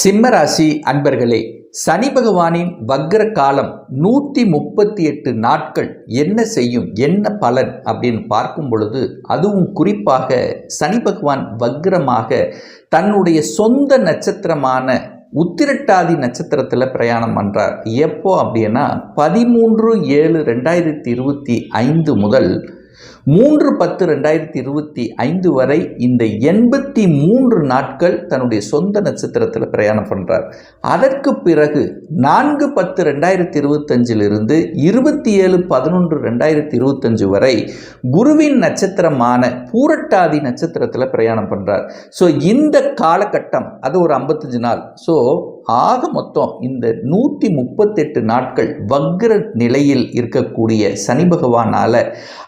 சிம்மராசி அன்பர்களே சனி பகவானின் வக்ர காலம் நூற்றி முப்பத்தி எட்டு நாட்கள் என்ன செய்யும் என்ன பலன் அப்படின்னு பார்க்கும் பொழுது அதுவும் குறிப்பாக சனி பகவான் வக்ரமாக தன்னுடைய சொந்த நட்சத்திரமான உத்திரட்டாதி நட்சத்திரத்தில் பிரயாணம் பண்ணுறார் எப்போ அப்படின்னா பதிமூன்று ஏழு ரெண்டாயிரத்தி இருபத்தி ஐந்து முதல் மூன்று பத்து ரெண்டாயிரத்தி இருபத்தி ஐந்து வரை இந்த எண்பத்தி மூன்று நாட்கள் தன்னுடைய சொந்த நட்சத்திரத்தில் பிரயாணம் பண்ணுறார் அதற்கு பிறகு நான்கு பத்து ரெண்டாயிரத்தி இருபத்தஞ்சிலிருந்து இருபத்தி ஏழு பதினொன்று ரெண்டாயிரத்தி இருபத்தஞ்சு வரை குருவின் நட்சத்திரமான பூரட்டாதி நட்சத்திரத்தில் பிரயாணம் பண்ணுறார் ஸோ இந்த காலகட்டம் அது ஒரு ஐம்பத்தஞ்சு நாள். ஸோ ஆக மொத்தம் இந்த நூற்றி முப்பத்தெட்டு நாட்கள் வக்ர நிலையில் இருக்கக்கூடிய சனி பகவானால்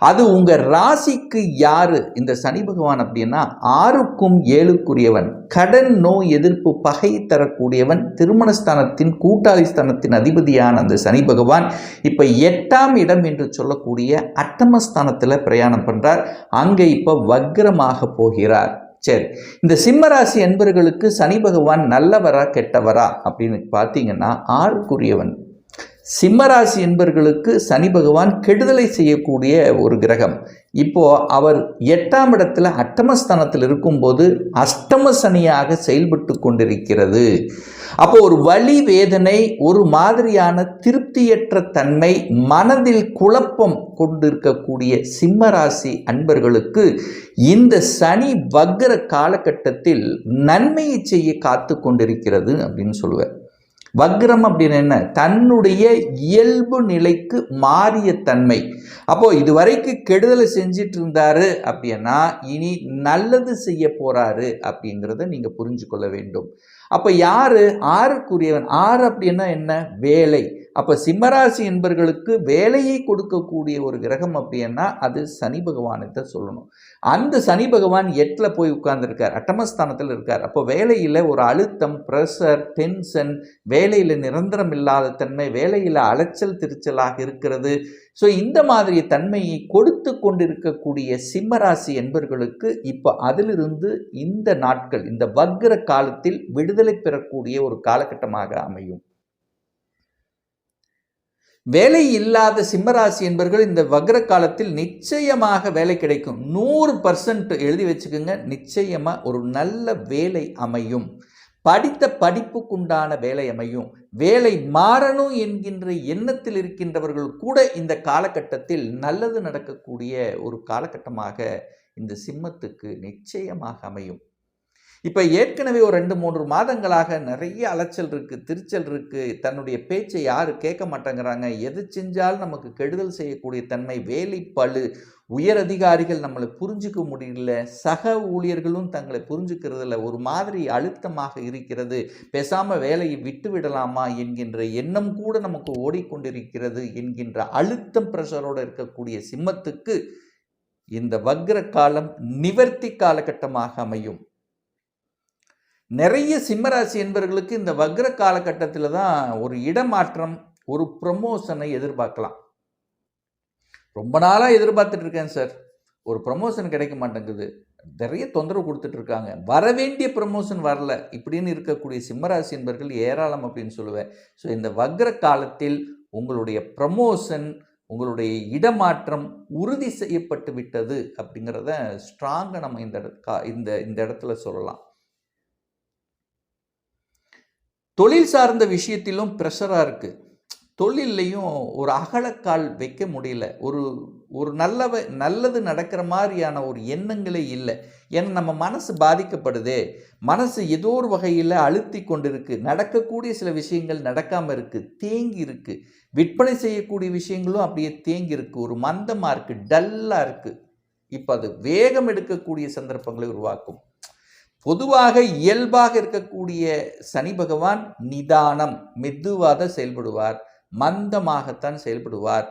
அது உங்கள் ராசிக்கு யார்? இந்த சனி பகவான் அப்படின்னா ஆறுக்கும் ஏழுக்குரியவன் கடன் நோய் எதிர்ப்பு பகை தரக்கூடியவன் திருமணஸ்தானத்தின் கூட்டாளி ஸ்தானத்தின் அதிபதியான அந்த சனி பகவான் இப்போ எட்டாம் இடம் என்று சொல்லக்கூடிய அட்டமஸ்தானத்தில் பிரயாணம் பண்ணுறார் அங்கே இப்போ வக்ரமாக போகிறார். சரி. இந்த சிம்மராசி என்பர்களுக்கு சனி பகவான் நல்லவரா கெட்டவரா அப்படின்னு பார்த்தீங்கன்னா ஆறுக்குரியவன். சிம்மராசி என்பர்களுக்கு சனி பகவான் கெடுதலை செய்யக்கூடிய ஒரு கிரகம். இப்போது அவர் எட்டாம் இடத்துல அட்டமஸ்தானத்தில் இருக்கும்போது அஷ்டம சனியாக செயல்பட்டு கொண்டிருக்கிறது. அப்போ ஒரு வலி வேதனை ஒரு மாதிரியான திருப்தியற்ற தன்மை மனதில் குழப்பம் கொண்டிருக்கக்கூடிய சிம்மராசி அன்பர்களுக்கு இந்த சனி வக்ர காலகட்டத்தில் நன்மையை செய்ய காத்து கொண்டிருக்கிறது அப்படின்னு சொல்லுவேன் வக்ரம் அப்படின்னு என்ன? தன்னுடைய இயல்பு நிலைக்கு மாறிய தன்மை. அப்போ இதுவரைக்கும் கெடுதலை செஞ்சிட்டு இருந்தாரு அப்படின்னா இனி நல்லது செய்ய போறாரு அப்படிங்கிறத நீங்க புரிஞ்சு கொள்ள வேண்டும். அப்ப யாரு? ஆறுக்குரியவன். ஆறு அப்படின்னா என்ன? வேலை. அப்போ சிம்மராசி என்பர்களுக்கு வேலையை கொடுக்கக்கூடிய ஒரு கிரகம் அப்படின்னா அது சனி பகவானத்தை சொல்லணும். அந்த சனி பகவான் எட்டில் போய் உட்கார்ந்துருக்கார் அட்டமஸ்தானத்தில் இருக்கார். அப்போ வேலையில் ஒரு அழுத்தம் ப்ரெஷர் டென்ஷன் வேலையில் நிரந்தரம் இல்லாத தன்மை வேலையில் அலைச்சல் திருச்சலாக இருக்கிறது. ஸோ இந்த மாதிரி தன்மையை கொடுத்து கொண்டிருக்கக்கூடிய சிம்மராசி என்பர்களுக்கு இப்போ அதிலிருந்து இந்த நாட்கள் இந்த வக்ர காலத்தில் விடுதலை பெறக்கூடிய ஒரு காலகட்டமாக அமையும். வேலை இல்லாத சிம்மராசி என்பவர்கள் இந்த வக்ர காலத்தில் நிச்சயமாக வேலை கிடைக்கும். நூறு பர்சன்ட் எழுதி வச்சுக்கோங்க. நிச்சயமாக ஒரு நல்ல வேலை அமையும். படித்த படிப்புக்குண்டான வேலை அமையும். வேலை மாறணும் என்கின்ற எண்ணத்தில் இருக்கின்றவர்கள் கூட இந்த காலகட்டத்தில் நல்லது நடக்கக்கூடிய ஒரு காலகட்டமாக இந்த சிம்மத்துக்கு நிச்சயமாக அமையும். இப்போ ஏற்கனவே ஒரு ரெண்டு மூன்று மாதங்களாக நிறைய அலைச்சல் இருக்குது திருச்சல் இருக்குது தன்னுடைய பேச்சை யாரும் கேட்க மாட்டேங்கிறாங்க? எது செஞ்சாலும் நமக்கு கெடுதல் செய்யக்கூடிய தன்மை வேலை பழு உயர் அதிகாரிகள் நம்மளை புரிஞ்சிக்க முடியல. சக ஊழியர்களும் தங்களை புரிஞ்சுக்கிறதுல ஒரு மாதிரி அழுத்தமாக இருக்கிறது. பேசாமல் வேலையை விட்டு விடலாமா என்கின்ற எண்ணம் கூட நமக்கு ஓடிக்கொண்டிருக்கிறது என்கின்ற அழுத்தம் பிரஷரோடு இருக்கக்கூடிய சிம்மத்துக்கு இந்த வக்ர காலம் நிவர்த்தி காலகட்டமாக அமையும். நிறைய சிம்மராசி என்பவர்களுக்கு இந்த வக்ர காலகட்டத்தில் தான் ஒரு இடமாற்றம் ஒரு ப்ரமோஷனை எதிர்பார்க்கலாம். ரொம்ப நாளாக எதிர்பார்த்துட்டு இருக்கேன் சார் ஒரு ப்ரமோஷன் கிடைக்க மாட்டேங்குது. நிறைய தொந்தரவு கொடுத்துட்ருக்காங்க வர வேண்டிய ப்ரமோஷன் வரல. இப்படின்னு இருக்கக்கூடிய சிம்மராசி என்பர்கள் ஏராளம் அப்படின்னு சொல்லுவேன். ஸோ இந்த வக்ர காலத்தில் உங்களுடைய ப்ரமோஷன் உங்களுடைய இடமாற்றம் உறுதி செய்யப்பட்டு விட்டது அப்படிங்கிறத ஸ்ட்ராங்காக நம்ம இந்த இந்த இந்த இடத்துல சொல்லலாம். தொழில் சார்ந்த விஷயத்திலும் ப்ரெஷராக இருக்குது தொழில்லையும் ஒரு அகலக்கால் வைக்க முடியல. ஒரு ஒரு நல்லவ நல்லது நடக்கிற மாதிரியான ஒரு எண்ணங்களே இல்லை. ஏன்னா நம்ம மனசு பாதிக்கப்படுதே. மனசு ஏதோ ஒரு வகையில் அழுத்தி கொண்டிருக்கு. நடக்கக்கூடிய சில விஷயங்கள் நடக்காமல் இருக்குது தேங்கி இருக்குது விற்பனை செய்யக்கூடிய விஷயங்களும் அப்படியே தேங்கி இருக்குது ஒரு மந்தமாக இருக்குது டல்லாக இருக்குது இப்போ அது வேகம் எடுக்கக்கூடிய சந்தர்ப்பங்களை உருவாக்கும். பொதுவாக இயல்பாக இருக்கக்கூடிய சனி பகவான் நிதானம் மெதுவாக செயல்படுவார் மந்தமாகத்தான் செயல்படுவார்.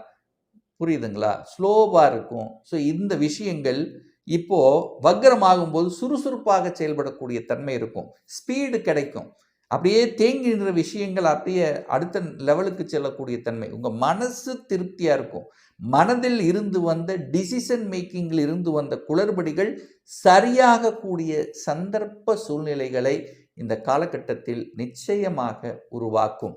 புரியுதுங்களா? ஸ்லோவாக இருக்கும். ஸோ இந்த விஷயங்கள் இப்போது வக்கரமாகும்போது சுறுசுறுப்பாக செயல்படக்கூடிய தன்மை இருக்கும். ஸ்பீடு கிடைக்கும். அப்படியே தேங்கின்ற விஷயங்கள் அப்படியே அடுத்த லெவலுக்கு செல்லக்கூடிய தன்மை. உங்கள் மனசு திருப்தியாக இருக்கும். மனதில் இருந்து வந்த டிசிஷன் மேக்கிங்கில் இருந்து வந்த குளறுபடிகள் சரியாக கூடிய சந்தர்ப்ப சூழ்நிலைகளை இந்த காலகட்டத்தில் நிச்சயமாக உருவாக்கும்.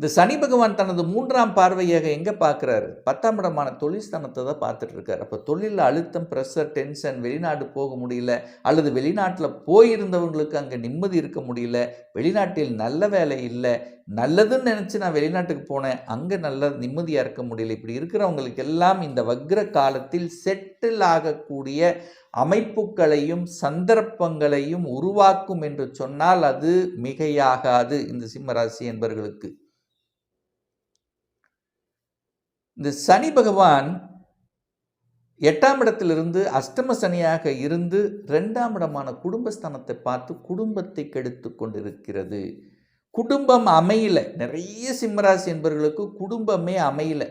இந்த சனி பகவான் தனது மூன்றாம் பார்வையாக எங்கே பார்க்குறாரு பத்தாம் இடமான தொழில்ஸ்தானத்தை தான் பார்த்துட்டு இருக்காரு அப்போ தொழிலில் அழுத்தம் ப்ரெஷர் டென்ஷன் வெளிநாடு போக முடியல அல்லது வெளிநாட்டில் போயிருந்தவங்களுக்கு அங்கே நிம்மதி இருக்க முடியல வெளிநாட்டில் நல்ல வேலை இல்லை நல்லதுன்னு நினச்சி நான் வெளிநாட்டுக்கு போனேன் அங்கே நல்ல நிம்மதியாக இருக்க முடியல. இப்படி இருக்கிறவங்களுக்கு எல்லாம் இந்த வக்ர காலத்தில் செட்டில் ஆகக்கூடிய அமைப்புகளையும் சந்தர்ப்பங்களையும் உருவாக்கும் என்று சொன்னால் அது மிகையாகாது இந்த சிம்மராசி என்பவர்களுக்கு இந்த சனி பகவான் எட்டாம் இடத்திலிருந்து அஷ்டம சனியாக இருந்து ரெண்டாம் இடமான குடும்பஸ்தானத்தை பார்த்து குடும்பத்தை கெடுத்து கொண்டிருக்கிறது. குடும்பம் அமையல. நிறைய சிம்மராசி என்பவர்களுக்கு குடும்பமே அமையல.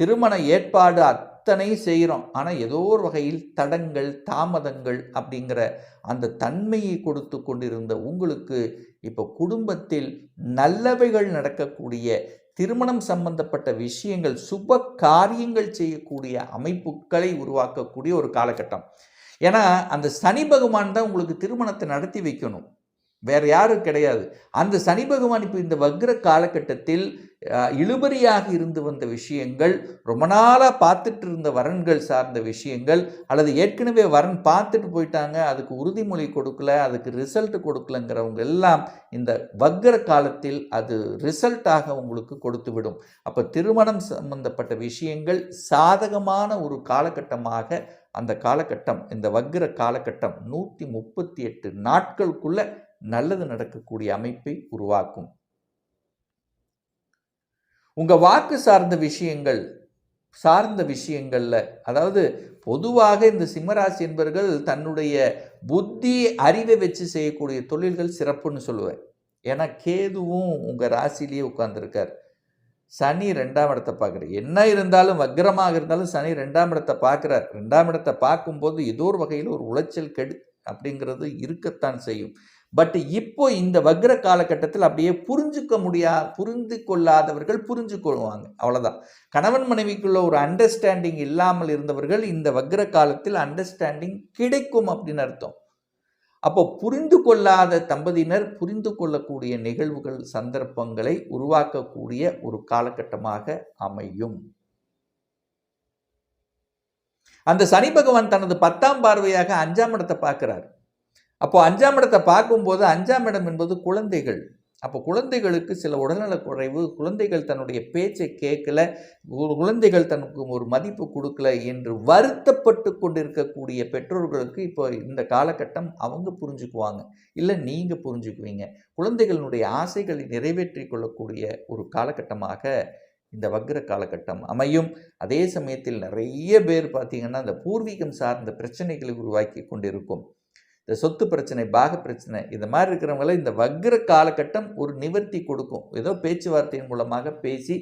திருமண ஏற்பாடு அத்தனை செய்கிறோம் ஆனால் ஏதோ ஒரு வகையில் தடங்கள் தாமதங்கள் அப்படிங்கிற அந்த தன்மையை கொடுத்து கொண்டிருந்த உங்களுக்கு இப்போ குடும்பத்தில் நல்லவைகள் நடக்கக்கூடிய திருமணம் சம்பந்தப்பட்ட விஷயங்கள் சுப காரியங்கள் செய்யக்கூடிய அமைப்புகளை உருவாக்கக்கூடிய ஒரு காலகட்டம். ஏன்னா அந்த சனி பகவான் தான் உங்களுக்கு திருமணத்தை நடத்தி வைக்கணும். வேற யாரும் கிடையாது. அந்த சனி பகவான் இப்போ இந்த வக்ர காலகட்டத்தில் இழுபறியாக இருந்து வந்த விஷயங்கள் ரொம்ப நாளாக பார்த்துட்டு இருந்த வரன்கள் சார்ந்த விஷயங்கள் அல்லது ஏற்கனவே வரன் பார்த்துட்டு போயிட்டாங்க அதுக்கு உறுதிமொழி கொடுக்கல அதுக்கு ரிசல்ட் கொடுக்கலங்கிறவங்க எல்லாம் இந்த வக்ர காலத்தில் அது ரிசல்ட்டாக உங்களுக்கு கொடுத்து விடும். அப்போ திருமணம் சம்பந்தப்பட்ட விஷயங்கள் சாதகமான ஒரு காலகட்டமாக அந்த காலகட்டம் இந்த வக்ர காலகட்டம் நூற்றி முப்பத்தி எட்டு நாட்களுக்குள்ள நல்லது நடக்கக்கூடிய அமைப்பை உருவாக்கும். உங்கள் வாக்கு சார்ந்த விஷயங்கள் சார்ந்த விஷயங்களில் அதாவது பொதுவாக இந்த சிம்மராசி என்பவர்கள் தன்னுடைய புத்தி அறிவை வச்சு செய்யக்கூடிய தொழில்கள் சிறப்புன்னு சொல்லுவேன். ஏன்னா கேதுவும் உங்கள் ராசிலேயே உட்காந்துருக்கார் சனி ரெண்டாம் இடத்தை பார்க்குறார். என்ன இருந்தாலும் வக்ரமாக இருந்தாலும் சனி ரெண்டாம் இடத்தை பார்க்குறார். ரெண்டாம் இடத்தை பார்க்கும்போது ஏதோ ஒரு வகையில் ஒரு உளைச்சல் கெடு அப்படிங்கிறது இருக்கத்தான் செய்யும். பட் இப்போ இந்த வக்ர காலகட்டத்தில் அப்படியே புரிஞ்சுக்க முடியா புரிந்து கொள்ளாதவர்கள் புரிஞ்சு கொள்வாங்க. அவ்வளோதான் கணவன் மனைவிக்குள்ள ஒரு அண்டர்ஸ்டாண்டிங் இல்லாமல் இருந்தவர்கள் இந்த வக்ர காலத்தில் அண்டர்ஸ்டாண்டிங் கிடைக்கும் அப்படின்னு அர்த்தம். அப்போ புரிந்து கொள்ளாத தம்பதியினர் புரிந்து கொள்ளக்கூடிய நிகழ்வுகள் சந்தர்ப்பங்களை உருவாக்கக்கூடிய ஒரு காலகட்டமாக அமையும். அந்த சனி பகவான் தனது பத்தாம் பார்வையாக அஞ்சாம் இடத்தை பார்க்கிறார். அப்போது அஞ்சாம் இடத்தை பார்க்கும்போது அஞ்சாம் இடம் என்பது குழந்தைகள். அப்போ குழந்தைகளுக்கு சில உடல்நலக் குறைவு குழந்தைகள் தன்னுடைய பேச்சை கேட்கல குழந்தைகள் தனக்கு ஒரு மதிப்பு கொடுக்கல என்று வருத்தப்பட்டு கொண்டிருக்கக்கூடிய பெற்றோர்களுக்கு இப்போ இந்த காலகட்டம் அவங்க புரிஞ்சுக்குவாங்க. இல்லை நீங்கள் புரிஞ்சுக்குவீங்க. குழந்தைகளினுடைய ஆசைகளை நிறைவேற்றி கொள்ளக்கூடிய ஒரு காலகட்டமாக இந்த வக்ர காலகட்டம் அமையும். அதே சமயத்தில் நிறைய பேர் பார்த்திங்கன்னா அந்த பூர்வீகம் சார்ந்த பிரச்சனைகளை உருவாக்கி கொண்டிருக்கும். இந்த சொத்து பிரச்சனை பாக பிரச்சனை இந்த மாதிரி இருக்கிறவங்கள இந்த வக்ர காலகட்டம் ஒரு நிவர்த்தி கொடுக்கும். ஏதோ பேச்சுவார்த்தையின் மூலமாக பேசி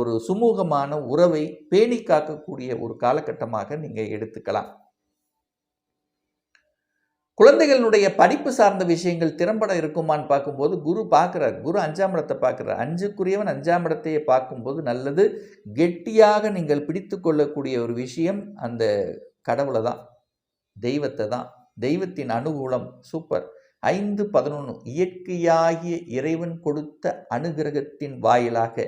ஒரு சுமூகமான உறவை பேணி காக்கக்கூடிய ஒரு காலகட்டமாக நீங்கள் எடுத்துக்கலாம். குழந்தைகளுடைய படிப்பு சார்ந்த விஷயங்கள் திறம்பட இருக்குமான்னு பார்க்கும்போது குரு பார்க்குறார். குரு அஞ்சாம் இடத்தை பார்க்குறார். அஞ்சுக்குரியவன் அஞ்சாம் இடத்தையே பார்க்கும்போது நல்லது. கெட்டியாக நீங்கள் பிடித்து கொள்ளக்கூடிய ஒரு விஷயம் அந்த கடவுளை தான் தெய்வத்தை தான். தெய்வத்தின் அனுகூலம் சூப்பர். ஐந்து பதினொன்று இயற்கையாகிய இறைவன் கொடுத்த அனுகிரகத்தின் வாயிலாக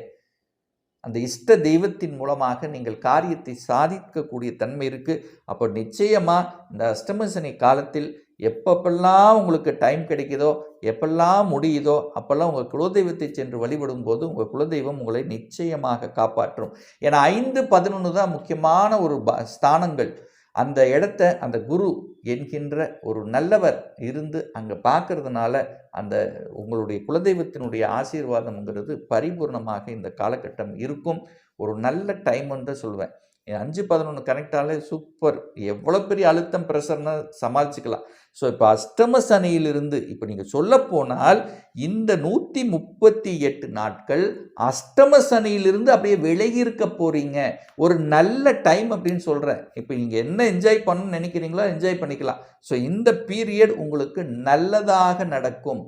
அந்த இஷ்ட தெய்வத்தின் மூலமாக நீங்கள் காரியத்தை சாதிக்கக்கூடிய தன்மை இருக்குது அப்போ நிச்சயமாக இந்த அஷ்டமசனி காலத்தில் எப்பப்பெல்லாம் உங்களுக்கு டைம் கிடைக்குதோ எப்பெல்லாம் முடியுதோ அப்போல்லாம் உங்கள் குலதெய்வத்தை சென்று வழிபடும் போது உங்கள் குலதெய்வம் உங்களை நிச்சயமாக காப்பாற்றும். ஏன்னா ஐந்து பதினொன்று தான் முக்கியமான ஒரு ஸ்தானங்கள். அந்த இடத்த அந்த குரு என்கின்ற ஒரு நல்லவர் இருந்து அங்கே பார்க்கறதுனால அந்த உங்களுடைய குலதெய்வத்தினுடைய ஆசீர்வாதம்ங்கிறது பரிபூர்ணமாக இந்த காலகட்டம் இருக்கும். ஒரு நல்ல டைம் என்று சொல்லுவேன் அஞ்சு பதினொன்று கனெக்டாலே சூப்பர் எவ்வளோ பெரிய அழுத்தம் ப்ரெஷர்னால் சமாளிச்சுக்கலாம். ஸோ இப்போ அஷ்டம சனியிலிருந்து இப்போ நீங்கள் சொல்லப்போனால் இந்த நூற்றி முப்பத்தி எட்டு நாட்கள் அஷ்டம சனியிலிருந்து அப்படியே விலகி இருக்க போகிறீங்க ஒரு நல்ல டைம் அப்படின்னு சொல்கிறேன் இப்போ நீங்கள் என்ன என்ஜாய் பண்ணணும்னு நினைக்கிறீங்களோ என்ஜாய் பண்ணிக்கலாம். ஸோ இந்த பீரியட் உங்களுக்கு நல்லதாக நடக்கும்.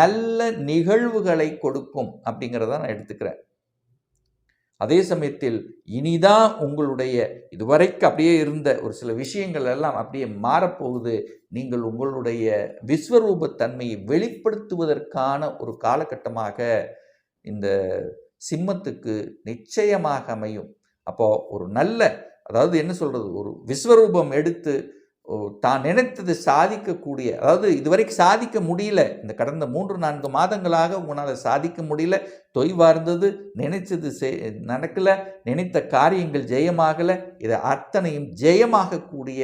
நல்ல நிகழ்வுகளை கொடுக்கும் அப்படிங்கிறத நான் எடுத்துக்கிறேன். அதே சமயத்தில் இனிதான் உங்களுடைய இதுவரைக்கும் அப்படியே இருந்த ஒரு சில விஷயங்கள் எல்லாம் அப்படியே மாறப்போகுது. நீங்கள் உங்களுடைய விஸ்வரூபத்தன்மையை வெளிப்படுத்துவதற்கான ஒரு காலகட்டமாக இந்த சிம்மத்துக்கு நிச்சயமாக அமையும். அப்போ ஒரு நல்ல அதாவது என்ன சொல்கிறது ஒரு விஸ்வரூபம் எடுத்து தான் நினைத்தது சாதிக்கக்கூடிய அதாவது இதுவரைக்கும் சாதிக்க முடியல. இந்த கடந்த மூன்று நான்கு மாதங்களாக உன்னால் சாதிக்க முடியல. தொய்வார்ந்தது நினைச்சது செய் நடக்கல. நினைத்த காரியங்கள் ஜெயமாகல. இதை அத்தனையும் ஜெயமாகக்கூடிய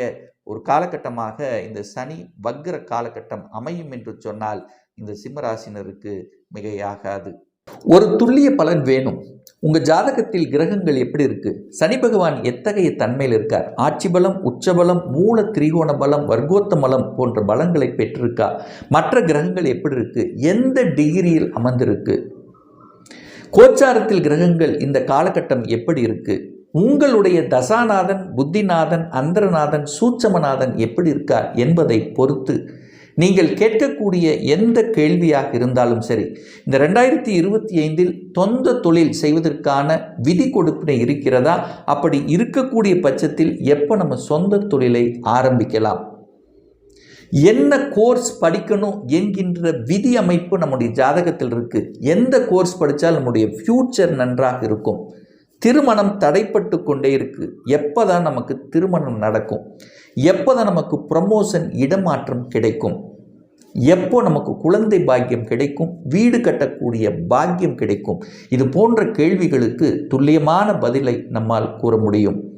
ஒரு காலகட்டமாக இந்த சனி வக்ர காலகட்டம் அமையும் என்று சொன்னால் இந்த சிம்மராசினருக்கு மிகையாகாது. ஒரு துல்லிய பலன் வேணும். உங்கள் ஜாதகத்தில் கிரகங்கள் எப்படி இருக்கு? சனி பகவான் எத்தகைய தன்மையில் இருக்கார்? ஆட்சி பலம் உச்சபலம் மூல திரிகோண பலம் வர்க்கோத்த பலம் போன்ற பலங்களை பெற்றிருக்கா? மற்ற கிரகங்கள் எப்படி இருக்கு? எந்த டிகிரியில் அமர்ந்திருக்கு? கோச்சாரத்தில் கிரகங்கள் இந்த காலகட்டம் எப்படி இருக்கு? உங்களுடைய தசாநாதன் புத்திநாதன் அந்தரநாதன் சூட்சமநாதன் எப்படி இருக்கார் என்பதை பொறுத்து நீங்கள் கேட்கக்கூடிய எந்த கேள்வியாக இருந்தாலும் சரி இந்த ரெண்டாயிரத்தி இருபத்தி ஐந்தில் சொந்த தொழில் செய்வதற்கான விதி கொடுப்பினை இருக்கிறதா? அப்படி இருக்கக்கூடிய பட்சத்தில் எப்போ நம்ம சொந்த தொழிலை ஆரம்பிக்கலாம்? என்ன கோர்ஸ் படிக்கணும் என்கின்ற விதி அமைப்பு நம்முடைய ஜாதகத்தில் இருக்குது எந்த கோர்ஸ் படித்தால் நம்முடைய ஃப்யூச்சர் நன்றாக இருக்கும்? திருமணம் தடைப்பட்டு கொண்டே இருக்கு. எப்போதான் நமக்கு திருமணம் நடக்கும்? எப்போதான் நமக்கு ப்ரமோஷன் இடமாற்றம் கிடைக்கும்? எப்போ நமக்கு குழந்தை பாக்கியம் கிடைக்கும்? வீடு கட்டக்கூடிய பாக்கியம் கிடைக்கும்? இது போன்ற கேள்விகளுக்கு துல்லியமான பதிலை நம்மால் கூற முடியும்.